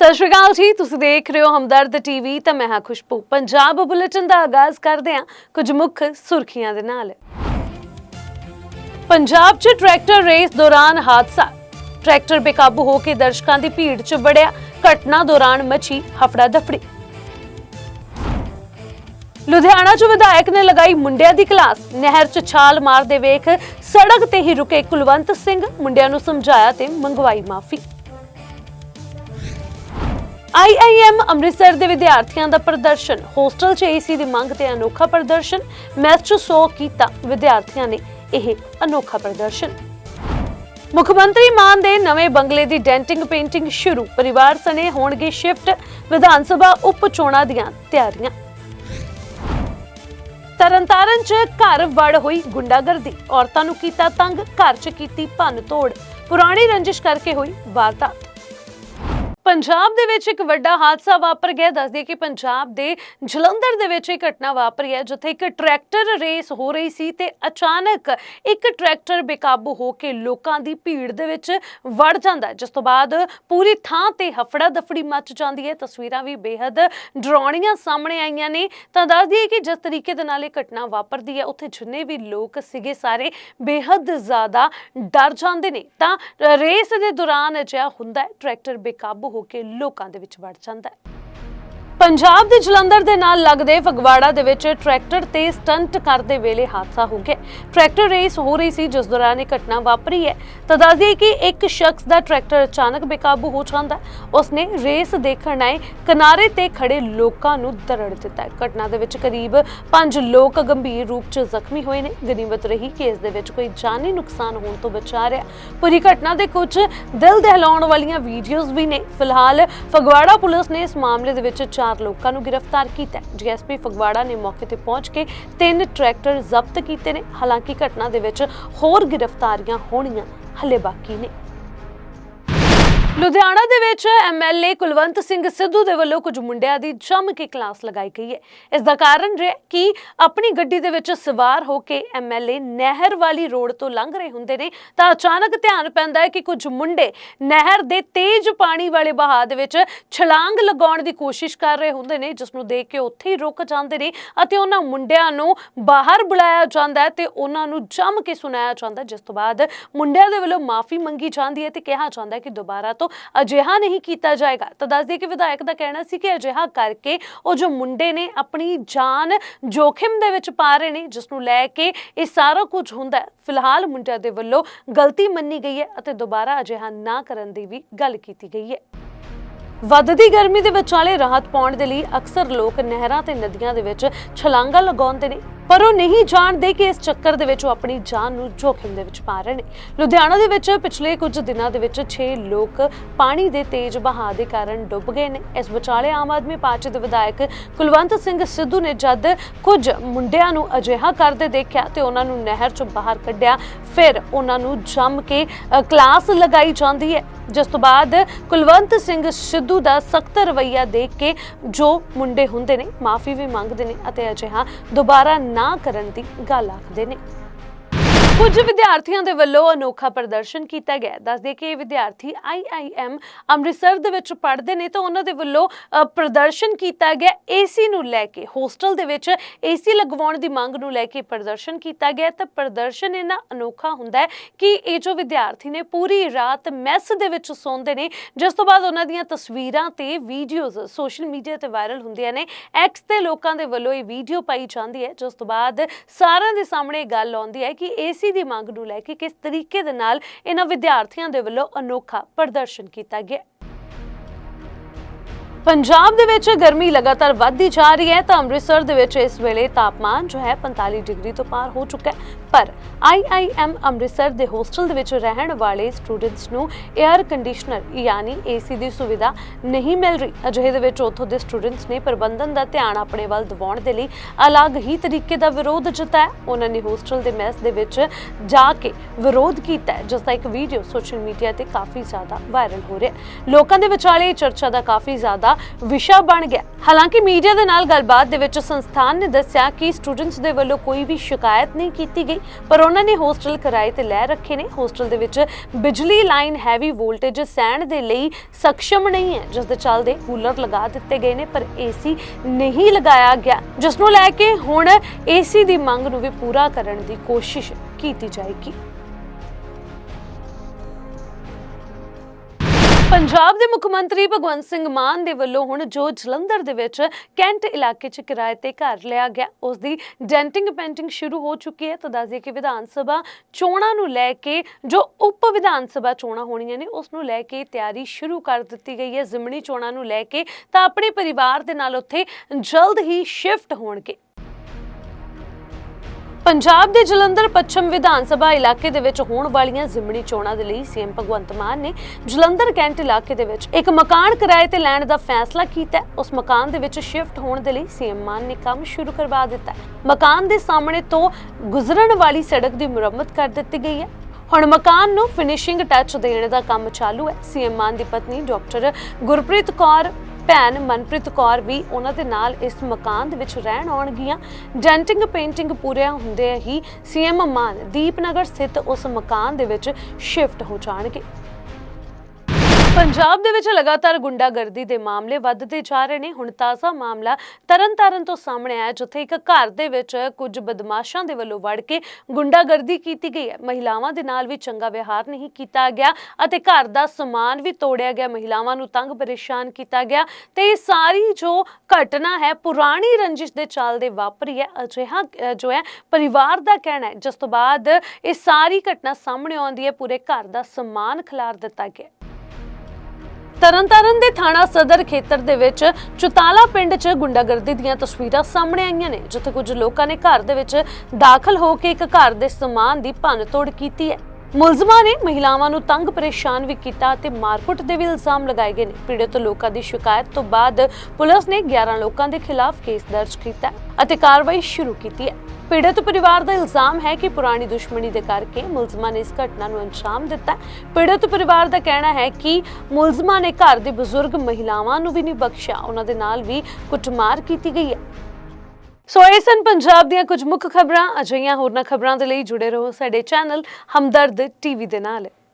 ਸਤਿ ਸ਼੍ਰੀ ਅਕਾਲ ਜੀ, ਤੁਸੀਂ ਦੇਖ ਰਹੇ ਹੋ ਹਮਦਰਦ ਟੀਵੀ ਤਾਂ ਮੈਂ ਹਾਂ ਖੁਸ਼ਬੂ। ਪੰਜਾਬ ਬੁਲੇਟਿਨ ਦਾ ਆਗਾਜ਼ ਕਰਦੇ ਹਾਂ, ਕੁਝ ਮੁੱਖ ਸੁਰਖੀਆਂ ਦੇ ਨਾਲ। ਪੰਜਾਬ 'ਚ ਟਰੈਕਟਰ ਰੇਸ ਦੌਰਾਨ ਹਾਦਸਾ। ਟਰੈਕਟਰ ਬੇਕਾਬੂ ਹੋ ਕੇ ਦਰਸ਼ਕਾਂ ਦੀ ਭੀੜ 'ਚ ਵੜਿਆ, ਘਟਨਾ ਦੌਰਾਨ ਮਚੀ ਹਫੜਾ ਦਫੜੀ ਲੁਧਿਆਣਾ 'ਚ ਵਿਧਾਇਕ ਨੇ ਲਗਾਈ ਮੁੰਡਿਆਂ ਦੀ ਕਲਾਸ। ਨਹਿਰ 'ਚ ਛਾਲ ਮਾਰਦੇ ਵੇਖ ਸੜਕ ਤੇ ਹੀ ਰੁਕੇ ਕੁਲਵੰਤ ਸਿੰਘ। ਮੁੰਡਿਆਂ ਨੂੰ ਸਮਝਾਇਆ ਤੇ ਮੰਗਵਾਈ ਮਾਫੀ। ਆਈਆਈਐਮ ਅੰਮ੍ਰਿਤਸਰ ਦੇ ਵਿਦਿਆਰਥੀਆਂ ਦਾ ਪ੍ਰਦਰਸ਼ਨ। ਹੋਸਟਲ 'ਚ ਏਸੀ ਦੀ ਮੰਗ ਤੇ ਅਨੋਖਾ ਪ੍ਰਦਰਸ਼ਨ। ਮੈਚ ਸੋ ਕੀਤਾ ਵਿਦਿਆਰਥੀਆਂ ਨੇ ਇਹ ਅਨੋਖਾ ਪ੍ਰਦਰਸ਼ਨ। ਮੁੱਖ ਮੰਤਰੀ ਮਾਨ ਦੇ ਨਵੇਂ ਬੰਗਲੇ ਦੀ ਡੈਂਟਿੰਗ ਪੇਂਟਿੰਗ ਸ਼ੁਰੂ। ਪਰਿਵਾਰ ਸਣੇ ਹੋਣਗੇ ਸ਼ਿਫਟ। ਵਿਧਾਨ ਸਭਾ ਉਪ ਚੋਣਾਂ ਦੀਆਂ ਤਿਆਰੀਆਂ। ਤਰਨਤਾਰਨ 'ਚ ਘਰ ਵੜ ਹੋਈ ਗੁੰਡਾਗਰਦੀ। ਔਰਤਾਂ ਨੂੰ ਕੀਤਾ ਤੰਗ। ਘਰ 'ਚ ਕੀਤੀ ਭੰਨ ਤੋੜ ਪੁਰਾਣੀ ਰੰਜਿਸ਼ ਕਰਕੇ ਹੋਈ ਵਾਰਦਾਤ। ਪੰਜਾਬ ਦੇ ਵਿੱਚ ਇੱਕ ਵੱਡਾ ਹਾਦਸਾ ਵਾਪਰ ਗਿਆ। ਦੱਸਦੇ ਕਿ ਪੰਜਾਬ ਦੇ ਜਲੰਧਰ ਦੇ ਵਿੱਚ ਇੱਕ ਘਟਨਾ ਵਾਪਰੀ ਹੈ, ਜਿੱਥੇ ਇੱਕ ਟਰੈਕਟਰ ਰੇਸ ਹੋ ਰਹੀ ਸੀ ਤੇ ਅਚਾਨਕ ਇੱਕ ਟਰੈਕਟਰ ਬੇਕਾਬੂ ਹੋ ਕੇ ਲੋਕਾਂ ਦੀ ਭੀੜ ਦੇ ਵਿੱਚ ਵੜ ਜਾਂਦਾ ਜਿਸ ਤੋਂ ਬਾਅਦ ਪੂਰੀ ਥਾਂ ਤੇ ਹਫੜਾ ਦਫੜੀ ਮਚ ਜਾਂਦੀ ਹੈ। ਤਸਵੀਰਾਂ ਵੀ ਬੇहद ਡਰਾਉਣੀਆਂ ਸਾਹਮਣੇ ਆਈਆਂ ਨੇ। ਤਾਂ ਦੱਸ ਦਈਏ ਕਿ ਜਿਸ ਤਰੀਕੇ ਦੇ ਨਾਲ ਇਹ ਘਟਨਾ ਵਾਪਰਦੀ ਹੈ, ਉੱਥੇ ਜਿੰਨੇ ਵੀ ਲੋਕ ਸੀਗੇ, ਸਾਰੇ ਬੇहद ਜ਼ਿਆਦਾ ਡਰ ਜਾਂਦੇ ਨੇ। ਤਾਂ ਰੇਸ ਦੇ ਦੌਰਾਨ ਅਜਿਹਾ ਹੁੰਦਾ ਹੈ, ਟਰੈਕਟਰ ਬੇਕਾਬੂ ਹੋ ਕੇ ਲੋਕਾਂ ਦੇ ਵਿੱਚ ਵੜ ਜਾਂਦਾ ਹੈ। ਪੰਜਾਬ ਦੇ ਜਲੰਧਰ ਦੇ ਨਾਲ ਲੱਗਦੇ ਫਗਵਾੜਾ ਦੇ ਵਿੱਚ ਟਰੈਕਟਰ ਤੇ ਸਟੰਟ ਕਰਦੇ ਵੇਲੇ ਹਾਦਸਾ ਹੋ ਗਿਆ। ਟਰੈਕਟਰ ਰੇਸ ਹੋ ਰਹੀ ਸੀ, ਜਿਸ ਦੌਰਾਨ ਇਹ ਘਟਨਾ ਵਾਪਰੀ ਹੈ। ਤਾਂ ਦੱਸ ਕਿ ਇੱਕ ਸ਼ਖਸ ਦਾ ਟਰੈਕਟਰ ਅਚਾਨਕ ਬੇਕਾਬੂ ਹੋ ਜਾਂਦਾ ਉਸਨੇ ਰੇਸ ਦੇਖਣ ਆਏ, ਕਿਨਾਰੇ ਤੇ ਖੜੇ ਲੋਕਾਂ ਨੂੰ ਦਰੜ ਦਿੱਤਾ ਘਟਨਾ ਦੇ ਵਿੱਚ ਕਰੀਬ 5 ਲੋਕ ਗੰਭੀਰ ਰੂਪ 'ਚ ਜ਼ਖਮੀ ਹੋਏ ਨੇ। ਗਨੀਮਤ ਰਹੀ ਕਿ ਇਸ ਦੇ ਵਿੱਚ ਕੋਈ ਜਾਨੀ ਨੁਕਸਾਨ ਹੋਣ ਤੋਂ ਬਚਾ ਰਿਹਾ ਪੂਰੀ ਘਟਨਾ ਦੇ ਕੁਝ ਦਿਲ ਦਹਿਲਾਉਣ ਵਾਲੀਆਂ ਵੀਡੀਓਜ਼ ਵੀ ਨੇ। ਫਿਲਹਾਲ ਫਗਵਾੜਾ ਪੁਲਿਸ ਨੇ ਇਸ ਮਾਮਲੇ ਦੇ ਵਿੱਚ ਚਾਰ ਲੋਕਾਂ ਨੂੰ ਗ੍ਰਿਫਤਾਰ ਕੀਤਾ ਹੈ। ਡੀਐਸਪੀ ਫਗਵਾੜਾ ਨੇ ਮੌਕੇ ਤੇ ਪਹੁੰਚ ਕੇ ਤਿੰਨ ਟਰੈਕਟਰ ਜ਼ਬਤ ਕੀਤੇ ਨੇ। ਹਾਲਾਂਕਿ ਘਟਨਾ ਦੇ ਵਿੱਚ ਹੋਰ ਗ੍ਰਿਫਤਾਰੀਆਂ ਹੋਣੀਆਂ ਹਲੇ ਬਾਕੀ ਨੇ। ਲੁਧਿਆਣਾ ਦੇ ਵਿੱਚ ਐਮਐਲਏ ਕੁਲਵੰਤ ਸਿੰਘ ਸਿੱਧੂ ਦੇ ਵੱਲੋਂ ਕੁਝ ਮੁੰਡਿਆਂ ਦੀ ਜੰਮ ਕੇ ਕਲਾਸ ਲਗਾਈ ਗਈ ਹੈ। ਇਸ ਦਾ ਕਾਰਨ ਰਿਹਾ ਕਿ ਆਪਣੀ ਗੱਡੀ ਦੇ ਵਿੱਚ ਸਵਾਰ ਹੋ ਕੇ ਐਮਐਲਏ ਨਹਿਰ ਵਾਲੀ ਰੋਡ ਤੋਂ ਲੰਘ ਰਹੇ ਹੁੰਦੇ ਨੇ। ਤਾਂ ਅਚਾਨਕ ਧਿਆਨ ਪੈਂਦਾ ਹੈ ਕਿ ਕੁਝ ਮੁੰਡੇ ਨਹਿਰ ਦੇ ਤੇਜ਼ ਪਾਣੀ ਵਾਲੇ ਬਹਾਅ ਦੇ ਵਿੱਚ ਛਲਾਂਗ ਲਗਾਉਣ ਦੀ ਕੋਸ਼ਿਸ਼ ਕਰ ਰਹੇ ਹੁੰਦੇ ਨੇ, ਜਿਸ ਨੂੰ ਦੇਖ ਕੇ ਉੱਥੇ ਹੀ ਰੁਕ ਜਾਂਦੇ ਨੇ ਅਤੇ ਉਹਨਾਂ ਮੁੰਡਿਆਂ ਨੂੰ ਬਾਹਰ ਬੁਲਾਇਆ ਜਾਂਦਾ ਹੈ ਤੇ ਉਹਨਾਂ ਨੂੰ ਜੰਮ ਕੇ ਸੁਣਾਇਆ ਜਾਂਦਾ ਜਿਸ ਤੋਂ ਬਾਅਦ ਮੁੰਡਿਆਂ ਦੇ ਵੱਲੋਂ ਮਾਫੀ ਮੰਗੀ ਜਾਂਦੀ ਹੈ ਤੇ ਕਿਹਾ ਜਾਂਦਾ ਹੈ ਕਿ ਦੁਬਾਰਾ ਤੋਂ ਅਜਿਹਾ ਨਹੀਂ ਕੀਤਾ ਜਾਏਗਾ। ਤਾਂ ਦੱਸ ਦਈਏ ਕਿ ਵਿਧਾਇਕ ਦਾ ਕਹਿਣਾ ਸੀ ਕਿ ਅਜਿਹਾ ਕਰਕੇ ਉਹ ਜੋ ਮੁੰਡੇ ਨੇ ਆਪਣੀ ਜਾਨ ਜੋਖਿਮ ਦੇ ਵਿੱਚ ਪਾ ਰਹੇ ਨੇ, ਜਿਸ ਨੂੰ ਲੈ ਕੇ ਇਹ ਸਾਰਾ ਕੁਝ ਹੁੰਦਾ ਫਿਲਹਾਲ ਮੁੰਡਿਆਂ ਦੇ ਵੱਲੋਂ ਗਲਤੀ ਮੰਨੀ ਗਈ ਹੈ ਅਤੇ ਦੁਬਾਰਾ ਅਜਿਹਾ ਨਾ ਕਰਨ ਦੀ ਵੀ ਗੱਲ ਕੀਤੀ ਗਈ ਹੈ। ਵੱਧਦੀ ਗਰਮੀ ਦੇ ਵਿਚਾਲੇ ਰਾਹਤ ਪਾਉਣ ਦੇ ਲਈ ਅਕਸਰ ਲੋਕ ਨਹਿਰਾਂ ਤੇ ਨਦੀਆਂ ਦੇ ਵਿੱਚ ਛਲਾਂਗਾ ਲਗਾਉਂਦੇ ਨੇ। ਪਰ ਉਹ ਨਹੀਂ ਜਾਣਦੇ ਕਿ ਇਸ ਚੱਕਰ ਦੇ ਵਿੱਚ ਉਹ ਆਪਣੀ ਜਾਨ ਨੂੰ ਜੋਖਿਮ ਦੇ ਵਿੱਚ ਪਾ ਰਹੇ ਨੇ। ਲੁਧਿਆਣਾ ਦੇ ਵਿੱਚ ਪਿਛਲੇ ਕੁਝ ਦਿਨਾਂ ਦੇ ਵਿੱਚ 6 ਲੋਕ ਪਾਣੀ ਦੇ ਤੇਜ਼ ਵਹਾਅ ਦੇ ਕਾਰਨ ਡੁੱਬ ਗਏ ਨੇ। ਇਸ ਵਿਚਾਲੇ ਆਮ ਆਦਮੀ ਪਾਰਟੀ ਦੇ ਵਿਧਾਇਕ ਕੁਲਵੰਤ ਸਿੰਘ ਸਿੱਧੂ ਨੇ ਜਦ ਕੁਝ ਮੁੰਡਿਆਂ ਨੂੰ ਅਜਿਹਾ ਕਰਦੇ ਦੇਖਿਆ ਤੇ ਉਹਨਾਂ ਨੂੰ ਨਹਿਰ ਚੋਂ ਬਾਹਰ ਕੱਢਿਆ, ਫਿਰ ਉਹਨਾਂ ਨੂੰ ਜੰਮ ਕੇ ਕਲਾਸ ਲਗਾਈ ਜਾਂਦੀ ਹੈ। ਜਿਸ ਤੋਂ ਬਾਅਦ ਕੁਲਵੰਤ ਸਿੰਘ ਸਿੱਧੂ ਦਾ ਸਖਤ ਰਵੱਈਆ ਦੇਖ ਕੇ ਜੋ ਮੁੰਡੇ ਹੁੰਦੇ ਨੇ, ਮਾਫੀ ਵੀ ਮੰਗਦੇ ਨੇ ਅਤੇ ਅਜਿਹਾ ਦੁਬਾਰਾ ਨਾ ਕਰਨ ਦੀ ਗੱਲ ਆਖਦੇ ਨੇ। ਕੁਝ ਵਿਦਿਆਰਥੀਆਂ ਦੇ ਵੱਲੋਂ ਅਨੋਖਾ ਪ੍ਰਦਰਸ਼ਨ ਕੀਤਾ ਗਿਆ ਦੱਸਦੇ ਕਿ ਇਹ ਵਿਦਿਆਰਥੀ ਆਈਆਈਐਮ ਅੰਮ੍ਰਿਤਸਰ ਦੇ ਵਿੱਚ ਪੜ੍ਹਦੇ ਨੇ ਤਾਂ ਉਹਨਾਂ ਦੇ ਵੱਲੋਂ ਅ, ਪ੍ਰਦਰਸ਼ਨ ਕੀਤਾ ਗਿਆ। ਏਸੀ ਨੂੰ ਲੈ ਕੇ ਹੋਸਟਲ ਦੇ ਵਿੱਚ ਏਸੀ ਲਗਵਾਉਣ ਦੀ ਮੰਗ ਨੂੰ ਲੈ ਕੇ ਪ੍ਰਦਰਸ਼ਨ ਕੀਤਾ ਗਿਆ ਤਾਂ ਪ੍ਰਦਰਸ਼ਨ ਇਹਨਾਂ ਅਨੋਖਾ ਹੁੰਦਾ ਹੈ ਕਿ ਇਹ ਜੋ ਵਿਦਿਆਰਥੀ ਨੇ ਪੂਰੀ ਰਾਤ ਮੈਸ ਦੇ ਵਿੱਚ ਸੌਂਦੇ ਨੇ ਜਿਸ ਤੋਂ ਬਾਅਦ ਉਹਨਾਂ ਦੀਆਂ ਤਸਵੀਰਾਂ ਤੇ ਵੀਡੀਓਜ਼ ਸੋਸ਼ਲ ਮੀਡੀਆ ਤੇ ਵਾਇਰਲ ਹੁੰਦੀਆਂ ਨੇ। ਐਕਸ ਤੇ ਲੋਕਾਂ ਦੇ ਵੱਲੋਂ ਇਹ ਵੀਡੀਓ ਪਾਈ ਜਾਂਦੀ ਹੈ ਜਿਸ ਤੋਂ ਬਾਅਦ ਸਾਰਿਆਂ ਦੇ ਸਾਹਮਣੇ ਇਹ ਗੱਲ ਆਉਂਦੀ ਹੈ ਕਿ ਏਸੀ ਦੀ ਮੰਗ ਨੂੰ ਲੈ ਕੇ ਕਿਸ ਤਰੀਕੇ ਦੇ ਨਾਲ ਇਹਨਾਂ ਵਿਦਿਆਰਥੀਆਂ ਦੇ ਵੱਲੋਂ ਅਨੋਖਾ ਪ੍ਰਦਰਸ਼ਨ ਕੀਤਾ ਗਿਆ। ਪੰਜਾਬ ਦੇ ਵਿੱਚ ਗਰਮੀ ਲਗਾਤਾਰ ਵੱਧਦੀ ਜਾ ਰਹੀ ਹੈ ਤਾਂ ਅੰਮ੍ਰਿਤਸਰ ਦੇ ਵਿੱਚ ਇਸ ਵੇਲੇ ਤਾਪਮਾਨ ਜੋ ਹੈ 45 ਡਿਗਰੀ ਤੋਂ ਪਾਰ ਹੋ ਚੁੱਕਾ ਹੈ। ਪਰ ਆਈਆਈਐਮ ਅੰਮ੍ਰਿਤਸਰ ਦੇ ਹੋਸਟਲ ਦੇ ਵਿੱਚ ਰਹਿਣ ਵਾਲੇ ਸਟੂਡੈਂਟਸ ਨੂੰ 에ਅਰ ਕੰਡੀਸ਼ਨਰ ਯਾਨੀ ਏਸੀ ਦੀ ਸੁਵਿਧਾ ਨਹੀਂ ਮਿਲ ਰਹੀ। ਅਜਿਹੇ ਦੇ ਵਿੱਚ ਉੱਥੋਂ ਦੇ ਸਟੂਡੈਂਟਸ ਨੇ ਪ੍ਰਬੰਧਨ ਦਾ ਧਿਆਨ ਆਪਣੇ ਵੱਲ ਦਿਵਾਉਣ ਦੇ ਲਈ ਅਲੱਗ ਹੀ ਤਰੀਕੇ ਦਾ ਵਿਰੋਧ ਜਤਾਇਆ। ਉਹਨਾਂ ਨੇ ਹੋਸਟਲ ਦੇ ਮੈਸ ਦੇ ਵਿੱਚ ਜਾ ਕੇ ਵਿਰੋਧ ਕੀਤਾ ਜਿਸ ਦਾ ਇੱਕ ਵੀਡੀਓ ਸੋਸ਼ਲ ਮੀਡੀਆ ਤੇ ਕਾਫੀ ਜ਼ਿਆਦਾ ਵਾਇਰਲ ਹੋ ਰਿਹਾ ਲੋਕਾਂ ਦੇ ਵਿਚਾਲੇ ਚਰਚਾ ਦਾ ਕਾਫੀ ਜ਼ਿਆਦਾ ਦਾ ਵਿਸ਼ਾ ਬਣ ਗਿਆ। ਹਾਲਾਂਕਿ ਮੀਡੀਆ ਦੇ ਨਾਲ ਗੱਲਬਾਤ ਦੇ ਵਿੱਚ ਸੰਸਥਾਨ ਨੇ ਦੱਸਿਆ ਕਿ ਸਟੂਡੈਂਟਸ ਦੇ ਵੱਲੋਂ ਕੋਈ ਵੀ ਸ਼ਿਕਾਇਤ ਨਹੀਂ ਕੀਤੀ ਗਈ, ਪਰ ਉਹਨਾਂ ਨੇ ਹੋਸਟਲ ਕਿਰਾਏ ਤੇ ਲੈ ਰੱਖੇ ਨੇ। ਹੋਸਟਲ ਦੇ ਵਿੱਚ ਬਿਜਲੀ ਲਾਈਨ ਹੈਵੀ ਵੋਲਟੇਜ ਸਹਿਣ ਦੇ ਲਈ ਸક્ષਮ ਨਹੀਂ ਹੈ ਜਿਸ ਦੇ ਚੱਲਦੇ ਕੂਲਰ ਲਗਾ ਦਿੱਤੇ ਗਏ ਨੇ, ਪਰ ਏਸੀ ਨਹੀਂ ਲਗਾਇਆ ਗਿਆ, ਜਿਸ ਨੂੰ ਲੈ ਕੇ ਹੁਣ ਏਸੀ ਦੀ ਮੰਗ ਨੂੰ ਵੀ ਪੂਰਾ ਕਰਨ ਦੀ ਕੋਸ਼ਿਸ਼ ਕੀਤੀ ਜਾਏਗੀ। ਪੰਜਾਬ ਦੇ ਮੁੱਖ ਮੰਤਰੀ ਭਗਵੰਤ ਸਿੰਘ ਮਾਨ ਦੇ ਵੱਲੋਂ ਹੁਣ ਜੋ ਜਲੰਧਰ ਦੇ ਵਿੱਚ ਕੈਂਟ ਇਲਾਕੇ 'ਚ ਕਿਰਾਏ ਤੇ ਘਰ ਲਿਆ ਗਿਆ ਉਸ ਦੀ ਡੈਂਟਿੰਗ ਪੇਂਟਿੰਗ ਸ਼ੁਰੂ ਹੋ ਚੁੱਕੀ ਹੈ। ਤਾਂ ਦੱਸ ਕਿ ਵਿਧਾਨ ਸਭਾ ਚੋਣਾਂ ਨੂੰ ਲੈ ਕੇ ਜੋ ਉਪ ਵਿਧਾਨ ਸਭਾ ਚੋਣਾਂ ਹੋਣੀਆਂ ਨੇ, ਉਸ ਨੂੰ ਲੈ ਕੇ ਤਿਆਰੀ ਸ਼ੁਰੂ ਕਰ ਦਿੱਤੀ ਗਈ ਹੈ। ਜ਼ਿਮਣੀ ਚੋਣਾਂ ਨੂੰ ਲੈ ਕੇ ਤਾਂ ਆਪਣੇ ਪਰਿਵਾਰ ਦੇ ਨਾਲ ਉੱਥੇ ਜਲਦ ਹੀ ਸ਼ਿਫਟ ਹੋਣਗੇ। ਪੰਜਾਬ ਦੇ ਜਲੰਧਰ ਪੱਛਮ ਵਿਧਾਨ ਸਭਾ ਇਲਾਕੇ ਦੇ ਵਿੱਚ ਹੋਣ ਵਾਲੀਆਂ ਜ਼ਿਮਣੀ ਚੋਣਾਂ ਦੇ ਲਈ ਸੀਐਮ ਭਗਵੰਤ ਮਾਨ ਨੇ ਜਲੰਧਰ ਕੈਂਟ ਇਲਾਕੇ ਦੇ ਵਿੱਚ ਇੱਕ ਮਕਾਨ ਕਿਰਾਏ ਤੇ ਲੈਣ ਦਾ ਫੈਸਲਾ ਕੀਤਾ ਹੈ। ਉਸ ਮਕਾਨ ਦੇ ਵਿੱਚ ਸ਼ਿਫਟ ਹੋਣ ਦੇ ਲਈ ਸੀਐਮ ਮਾਨ ਨੇ ਕੰਮ ਸ਼ੁਰੂ ਕਰਵਾ ਦਿੱਤਾ ਮਕਾਨ ਦੇ ਸਾਹਮਣੇ ਤੋਂ ਗੁਜ਼ਰਨ ਵਾਲੀ ਸੜਕ ਦੀ ਮੁਰੰਮਤ ਕਰ ਦਿੱਤੀ ਗਈ ਹੈ। ਹੁਣ ਮਕਾਨ ਨੂੰ ਫਿਨਿਸ਼ਿੰਗ ਟੱਚ ਦੇਣ ਦਾ ਕੰਮ ਚਾਲੂ ਹੈ। ਸੀਐਮ ਮਾਨ ਦੀ ਪਤਨੀ ਡਾਕਟਰ ਗੁਰਪ੍ਰੀਤ ਕੌਰ ਭੈਣ ਮਨਪ੍ਰੀਤ ਕੌਰ ਵੀ ਉਹਨਾਂ ਦੇ ਨਾਲ ਇਸ ਮਕਾਨ ਦੇ ਵਿੱਚ ਰਹਿਣ ਆਉਣਗੀਆਂ। ਡੈਂਟਿੰਗ ਪੇਂਟਿੰਗ ਪੂਰਿਆ ਹੁੰਦੇ ਹੀ ਸੀਐਮ ਮਾਨ ਦੀਪਨਗਰ ਸਥਿਤ ਉਸ ਮਕਾਨ ਦੇ ਵਿੱਚ ਸ਼ਿਫਟ ਹੋ ਜਾਣਗੇ। ਪੰਜਾਬ ਦੇ ਵਿੱਚ ਲਗਾਤਾਰ ਗੁੰਡਾਗਰਦੀ ਦੇ ਮਾਮਲੇ ਵੱਧਦੇ ਜਾ ਰਹੇ ਨੇ। ਹੁਣ ਤਾਜ਼ਾ ਮਾਮਲਾ ਤਰਨਤਾਰਨ ਤੋਂ ਸਾਹਮਣੇ ਆਇਆ, ਜਿੱਥੇ ਇੱਕ ਘਰ ਦੇ ਵਿੱਚ ਕੁਝ ਬਦਮਾਸ਼ਾਂ ਦੇ ਵੱਲੋਂ ਵੜ ਕੇ ਗੁੰਡਾਗਰਦੀ ਕੀਤੀ ਗਈ ਹੈ। ਮਹਿਲਾਵਾਂ ਦੇ ਨਾਲ ਵੀ ਚੰਗਾ ਵਿਵਹਾਰ ਨਹੀਂ ਕੀਤਾ ਗਿਆ ਅਤੇ ਘਰ ਦਾ ਸਮਾਨ ਵੀ ਤੋੜਿਆ ਗਿਆ। ਮਹਿਲਾਵਾਂ ਨੂੰ ਤੰਗ ਪਰੇਸ਼ਾਨ ਕੀਤਾ ਗਿਆ ਤੇ ਇਹ ਸਾਰੀ ਜੋ ਘਟਨਾ ਹੈ, ਪੁਰਾਣੀ ਰੰਜਿਸ਼ ਦੇ ਚੱਲਦੇ ਵਾਪਰੀ ਹੈ। ਅਜਿਹਾ ਜੋ ਹੈ, ਪਰਿਵਾਰ ਦਾ ਕਹਿਣਾ ਹੈ। ਜਿਸ ਤੋਂ ਬਾਅਦ ਇਹ ਸਾਰੀ ਘਟਨਾ ਸਾਹਮਣੇ ਆਉਂਦੀ ਹੈ। ਪੂਰੇ ਘਰ ਦਾ ਸਮਾਨ ਖਿਲਾਰ ਦਿੱਤਾ ਗਿਆ ਤਰਨਤਾਰਨ ਦੇ ਥਾਣਾ ਸਦਰ ਖੇਤਰ ਦੇ ਵਿੱਚ ਚੁਤਾਲਾ ਪਿੰਡ 'ਚ ਗੁੰਡਾਗਰਦੀ ਦੀਆਂ ਤਸਵੀਰਾਂ ਸਾਹਮਣੇ ਆਈਆਂ ਨੇ, ਜਿੱਥੇ ਕੁਝ ਲੋਕਾਂ ਨੇ ਘਰ ਦੇ ਵਿੱਚ ਦਾਖਲ ਹੋ ਕੇ ਇੱਕ ਘਰ ਦੇ ਸਮਾਨ ਦੀ ਭੰਨਤੋੜ ਕੀਤੀ ਹੈ। ਮੁਲਜ਼ਮਾਂ ਨੇ ਮਹਿਲਾਵਾਂ ਨੂੰ ਤੰਗ ਪਰੇਸ਼ਾਨ ਵੀ ਕੀਤਾ ਤੇ ਮਾਰਕੁੱਟ ਦੇ ਵੀ ਇਲਜ਼ਾਮ ਲਗਾਏ ਗਏ ਨੇ। ਪੀੜਤ ਲੋਕਾਂ ਦੀ ਸ਼ਿਕਾਇਤ ਤੋਂ ਬਾਅਦ ਪੁਲਿਸ ਨੇ 11 ਲੋਕਾਂ ਦੇ ਖਿਲਾਫ ਕੇਸ ਦਰਜ ਕੀਤਾ ਅਤੇ ਕਾਰਵਾਈ ਸ਼ੁਰੂ ਕੀਤੀ ਹੈ। ਪੀੜਤ ਪਰਿਵਾਰ ਦਾ ਇਲਜ਼ਾਮ ਹੈ ਕਿ ਪੁਰਾਣੀ ਦੁਸ਼ਮਣੀ ਦੇ ਕਰਕੇ ਮੁਲਜ਼ਮਾਂ ਨੇ ਇਸ ਘਟਨਾ ਨੂੰ ਅੰਜਾਮ ਦਿੱਤਾ ਪੀੜਤ ਪਰਿਵਾਰ ਦਾ ਕਹਿਣਾ ਹੈ ਕਿ ਮੁਲਜ਼ਮਾਂ ਨੇ ਘਰ ਦੇ ਬਜ਼ੁਰਗ ਮਹਿਲਾਵਾਂ ਨੂੰ ਵੀ ਨਹੀਂ ਬਖਸ਼ਿਆ। ਉਹਨਾਂ ਦੇ ਨਾਲ ਵੀ ਕੁੱਟਮਾਰ ਕੀਤੀ ਗਈ ਹੈ। ਸੋ ਇਹ ਸਨ ਪੰਜਾਬ ਦੀਆਂ ਕੁਝ ਮੁੱਖ ਖਬਰਾਂ। ਅਜਿਹੀਆਂ ਹੋਰਨਾਂ ਖਬਰਾਂ ਦੇ ਲਈ ਜੁੜੇ ਰਹੋ ਸਾਡੇ ਚੈਨਲ ਹਮਦਰਦ ਟੀਵੀ ਦੇ ਨਾਲ।